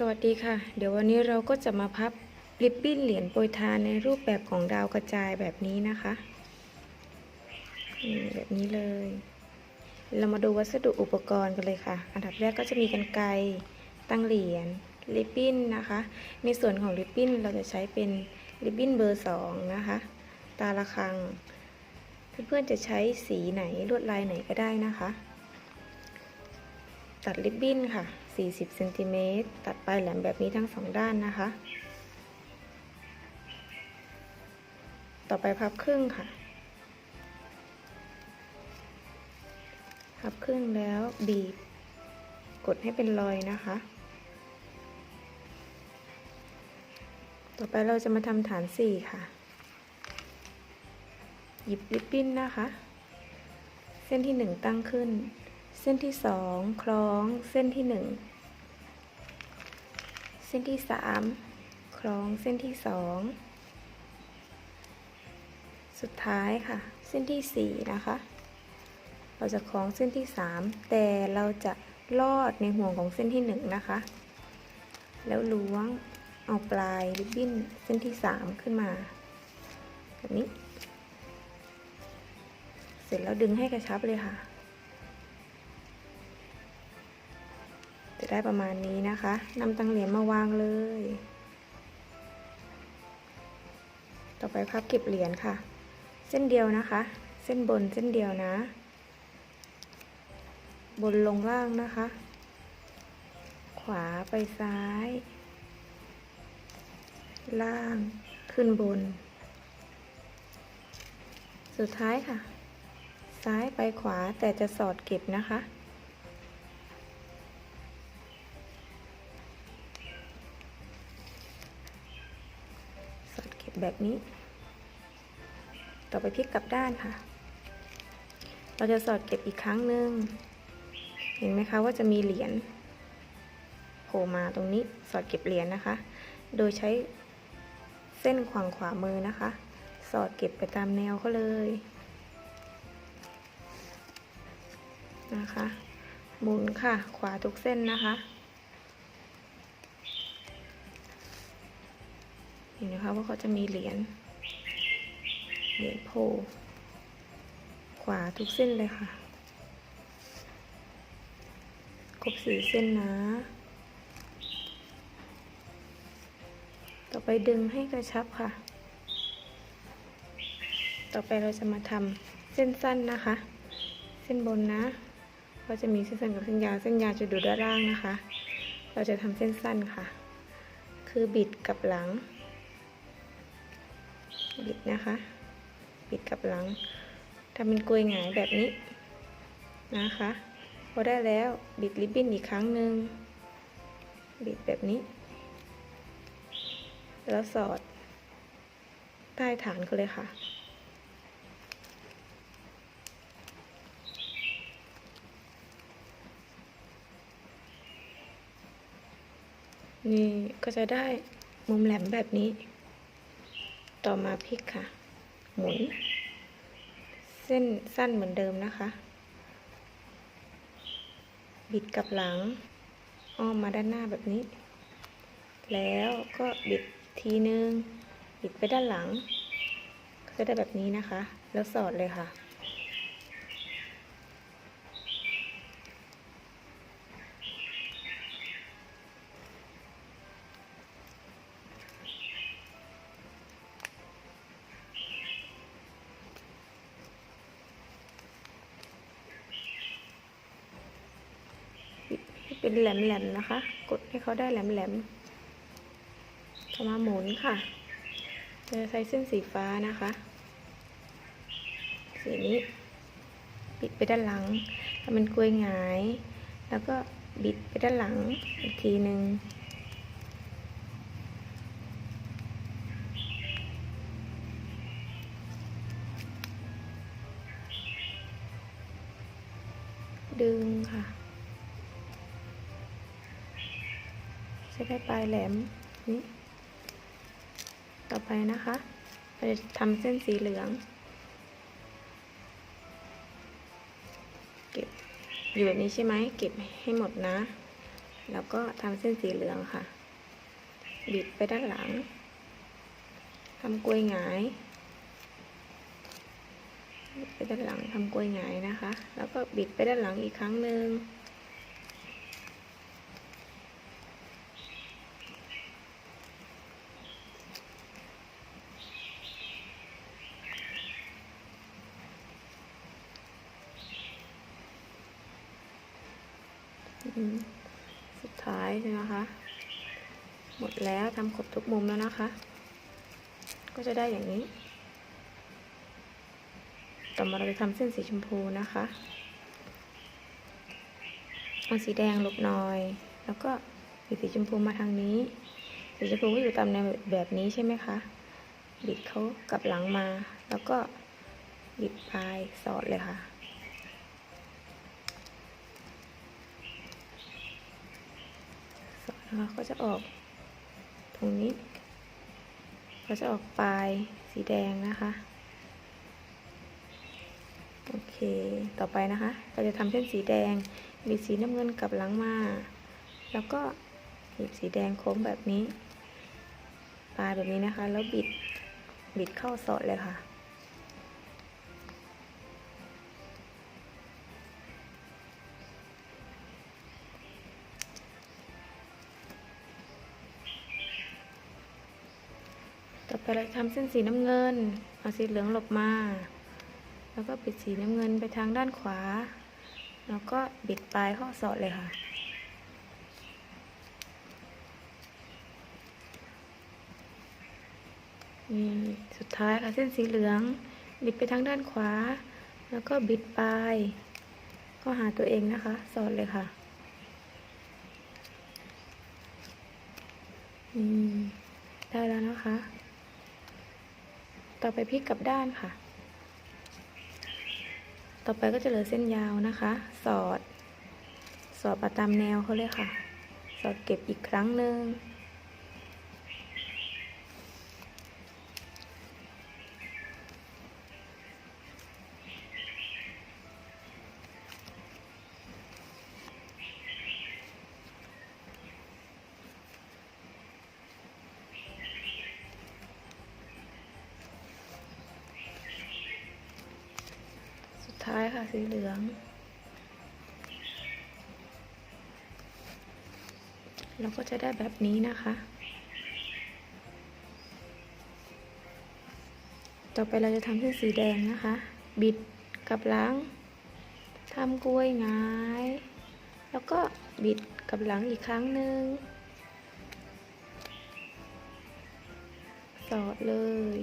สวัสดีค่ะ เดี๋ยววันนี้เราก็จะมาพับริบบิ้นเหรียญโปรยทานในรูปแบบของดาวกระจายแบบนี้นะคะแบบนี้เลย เรามาดูวัสดุอุปกรณ์กันเลยค่ะ อันดับแรกก็จะมีกันไกตั้งเหรียญริบบิ้นนะคะ ในส่วนของริบบิ้นเราจะใช้เป็นริบบิ้นเบอร์สองนะคะ ตาละครัง เพื่อนๆจะใช้สีไหนลวดลายไหนก็ได้นะคะ ตัดริบบิ้นค่ะ 40เซนติเมตรตัดปลายแหลมแบบนี้ทั้งสองด้านนะคะ ต่อไปพับครึ่งค่ะ พับครึ่งแล้วบีบกดให้เป็นรอยนะคะ ต่อไปเราจะมาทำฐานสี่ค่ะ หยิบริบบิ้นนะคะ เส้นที่หนึ่งตั้งขึ้น เส้นที่สองคล้องเส้นที่หนึ่งเส้นที่สามคล้องเส้นที่สองสุดท้ายค่ะ เส้นที่สี่นะคะ เราจะคล้องเส้นที่สามแต่เราจะลอดในห่วงของเส้นที่หนึ่งนะคะ แล้วล้วงเอาปลายริบบิ้นเส้นที่สามขึ้นมาแบบนี้ เสร็จแล้วดึงให้กระชับเลยค่ะ ได้ประมาณนี้นะคะนำตังเหรียญมาวางเลย ต่อไปพับเก็บเหรียญค่ะ เส้นเดียวนะคะ เส้นบนเส้นเดียวนะ บนลงล่างนะคะ ขวาไปซ้าย ล่างขึ้นบน สุดท้ายค่ะ ซ้ายไปขวาแต่จะสอดเก็บนะคะ แบบนี้ ต่อไปพลิกกลับด้านค่ะ เราจะสอดเก็บอีกครั้งหนึ่งเห็นไหมคะว่าจะมีเหรียญโผล่มาตรงนี้สอดเก็บเหรียญนะคะ โดยใช้เส้นขวางขวามือนะคะ สอดเก็บไปตามแนวเขาเลยนะคะ หมุนค่ะ ขวาทุกเส้นนะคะ เห็นนะคะว่าเขาจะมีเหรียญเหรียญโพขวาทุกเส้นเลยค่ะ ครบสี่เส้นนะ ต่อไปดึงให้กระชับค่ะ ต่อไปเราจะมาทำเส้นสั้นนะคะ เส้นบนนะก็จะมีเส้นสั้นกับเส้นยาว เส้นยาวจะดูด้านล่างนะคะ เราจะทำเส้นสั้นค่ะ คือบิดกับหลัง บิดนะคะ บิดกับหลังทำเป็นกลวยหงายแบบนี้นะคะ พอได้แล้วบิดริบบิ้นอีกครั้งหนึ่งบิดแบบนี้ แล้วสอด ใต้ฐานเขาเลยค่ะ นี่ก็จะได้มุมแหลมแบบนี้ ต่อมาพลิกค่ะ หมุน เส้นสั้นเหมือนเดิมนะคะ บิดกับหลัง อ้อมมาด้านหน้าแบบนี้ แล้วก็บิดทีนึง บิดไปด้านหลัง ก็จะได้แบบนี้นะคะ แล้วสอดเลยค่ะ ให้ เป็นแหลมๆนะคะ กดให้เขาได้แหลมๆต่อมาหมุนค่ะจะใช้เส้นสีฟ้านะคะ สีนี้ บิดไปด้านหลังทำเป็นกลวยหงาย แล้วก็บิดไปด้านหลังอีกทีหนึ่งดึงค่ะ จะได้ปลายแหลมนี้ต่อไปนะคะเราจะทำเส้นสีเหลือง เก็บอยู่แบบนี้ใช่ไหมเก็บให้หมดนะ แล้วก็ทำเส้นสีเหลืองค่ะ บิดไปด้านหลังทำกลวยหงายไปด้านหลังทำกลวยหงายนะคะ แล้วก็บิดไปด้านหลังอีกครั้งหนึ่ง สุดท้ายใช่ไหมคะ หมดแล้วทำครบทุกมุมแล้วนะคะ ก็จะได้อย่างนี้ ต่อมาเราจะทำเส้นสีชมพูนะคะเอาสีแดงลบหน่อย แล้วก็บิดสีชมพูมาทางนี้ สีชมพูก็อยู่ตามแนวแบบนี้ใช่ไหมคะ บิดเขากลับหลังมา แล้วก็บิดปลายสอดเลยค่ะ นะคะก็จะออกตรงนี้ ก็จะออกปลายสีแดงนะคะโอเคต่อไปนะคะเราจะทำเส้นสีแดงบีสีน้ำเงินกลับหลังมา แล้วก็บีบสีแดงโค้งแบบนี้ ปลายแบบนี้นะคะ แล้วบิดบิดเข้าสอดเลยค่ะ ต่อไปเราจะทำเส้นสีน้ำเงิน เอาสีเหลืองหลบมา แล้วก็ปิดสีน้ำเงินไปทางด้านขวา แล้วก็บิดปลายข้อศอกเลยค่ะ นี่สุดท้ายค่ะเส้นสีเหลือง บิดไปทางด้านขวา แล้วก็บิดปลาย ก็หาตัวเองนะคะ สอดเลยค่ะอืมได้แล้วนะคะ ต่อไปพลิกกลับด้านค่ะ ต่อไปก็จะเหลือเส้นยาวนะคะ สอด สอดมาตามแนวเขาเลยค่ะ สอดเก็บอีกครั้งหนึ่ง ค่ะสีเหลือง เราก็จะได้แบบนี้นะคะ ต่อไปเราจะทำเส้นสีแดงนะคะ บิดกับหลังทำกล้วยงาย แล้วก็บิดกับหลังอีกครั้งหนึ่งสอดเลย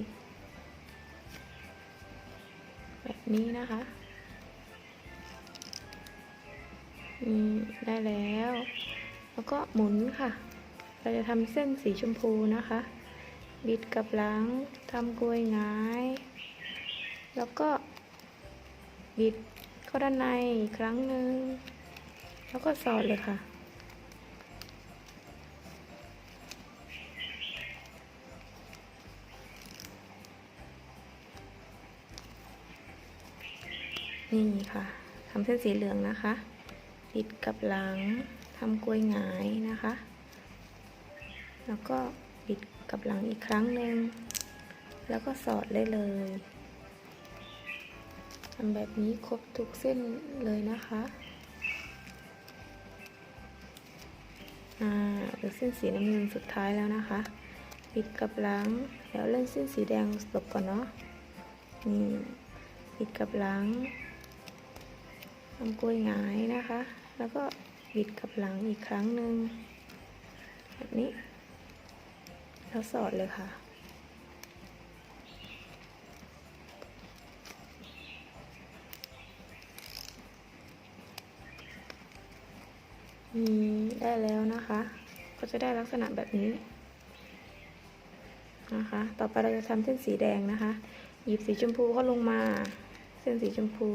แบบนี้นะคะ อืมได้แล้ว แล้วก็หมุนค่ะ เราจะทำเส้นสีชมพูนะคะ บิดกับหลังทำกลวยงาย แล้วก็บิดเข้าด้านในอีกครั้งหนึ่ง แล้วก็สอดเลยค่ะนี่ค่ะทำเส้นสีเหลืองนะคะ บิดกับหลังทำกลวยหงายนะคะ แล้วก็บิดกับหลังอีกครั้งหนึ่งแล้วก็สอดได้เลยทำแบบนี้ครบทุกเส้นเลยนะคะอ่าเหลือเส้นสีน้ำเงินสุดท้ายแล้วนะคะบิดกับหลังแล้วเล่นเส้นสีแดงหลบก่อนเนาะนี่บิดกับหลังทำกล้วยหงายนะคะ แล้วก็บิดกับหลังอีกครั้งหนึ่งแบบนี้ แล้วสอดเลยค่ะ ได้แล้วนะคะ ก็จะได้ลักษณะแบบนี้นะคะ ต่อไปเราจะทำเส้นสีแดงนะคะ หยิบสีชมพูก็ลงมา เส้นสีชมพู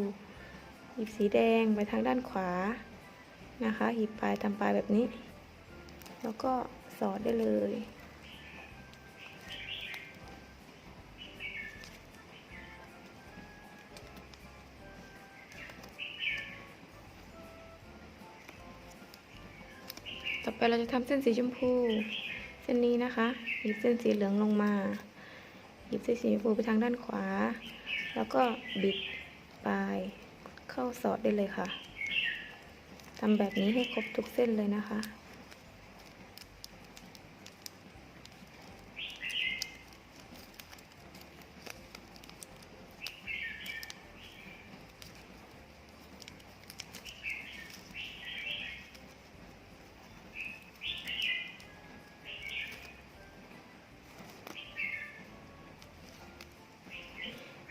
หยิบสีแดงไปทางด้านขวา นะคะหยิบปลายทำปลายแบบนี้ แล้วก็สอดได้เลยต่อไปเราจะทำเส้นสีชมพู เส้นนี้นะคะ หยิบเส้นสีเหลืองลงมา หยิบเส้นสีชมพูไปทางด้านขวา แล้วก็บิดปลายเข้าสอดได้เลยค่ะ ทำแบบนี้ให้ครบทุกเส้นเลยนะคะ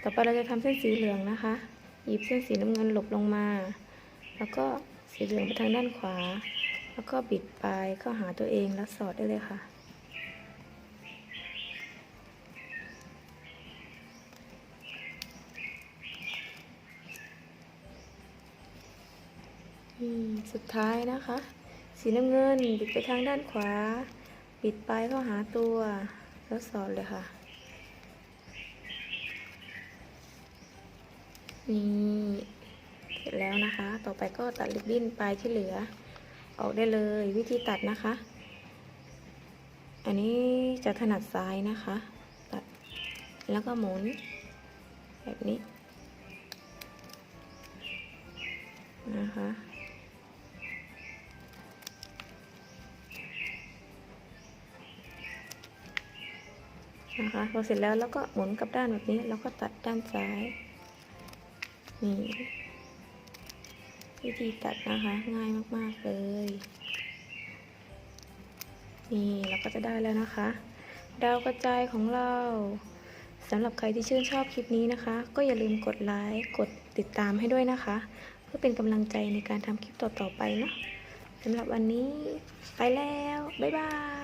ต่อไปเราจะทำเส้นสีเหลืองนะคะ หยิบเส้นสีน้ำเงินหลบลงมา แล้วก็ สีเหลืองไปทางด้านขวา แล้วก็บิดปลายเข้าหาตัวเองแล้วสอดได้เลยค่ะสุดท้ายนะคะ สีน้ำเงินบิดไปทางด้านขวา บิดปลายเข้าหาตัว แล้วสอดเลยค่ะ นี่ ร็จแล้วนะคะ ต่อไปก็ตัดริบบิ้นปลายที่เหลือ ออกได้เลยวิธีตัดนะคะ อันนี้จะถนัดซ้ายนะคะ ตัดแล้วก็หมุน แบบนี้นะคะนะคะพอเสร็จแล้วแล้วก็หมุนกลับด้านแบบนี้ แล้วก็ตัดด้านซ้ายนี่ วิธีตัดนะคะ ง่ายมากๆเลย นี่เราก็จะได้แล้วนะคะ ดาวกระจายของเราสำหรับใครที่ชื่นชอบคลิปนี้นะคะ ก็อย่าลืมกดไลค์กดติดตามให้ด้วยนะคะ เพื่อเป็นกำลังใจในการทำคลิปต่อๆไปเนาะสำหรับวันนี้ไปแล้ว บ๊ายบาย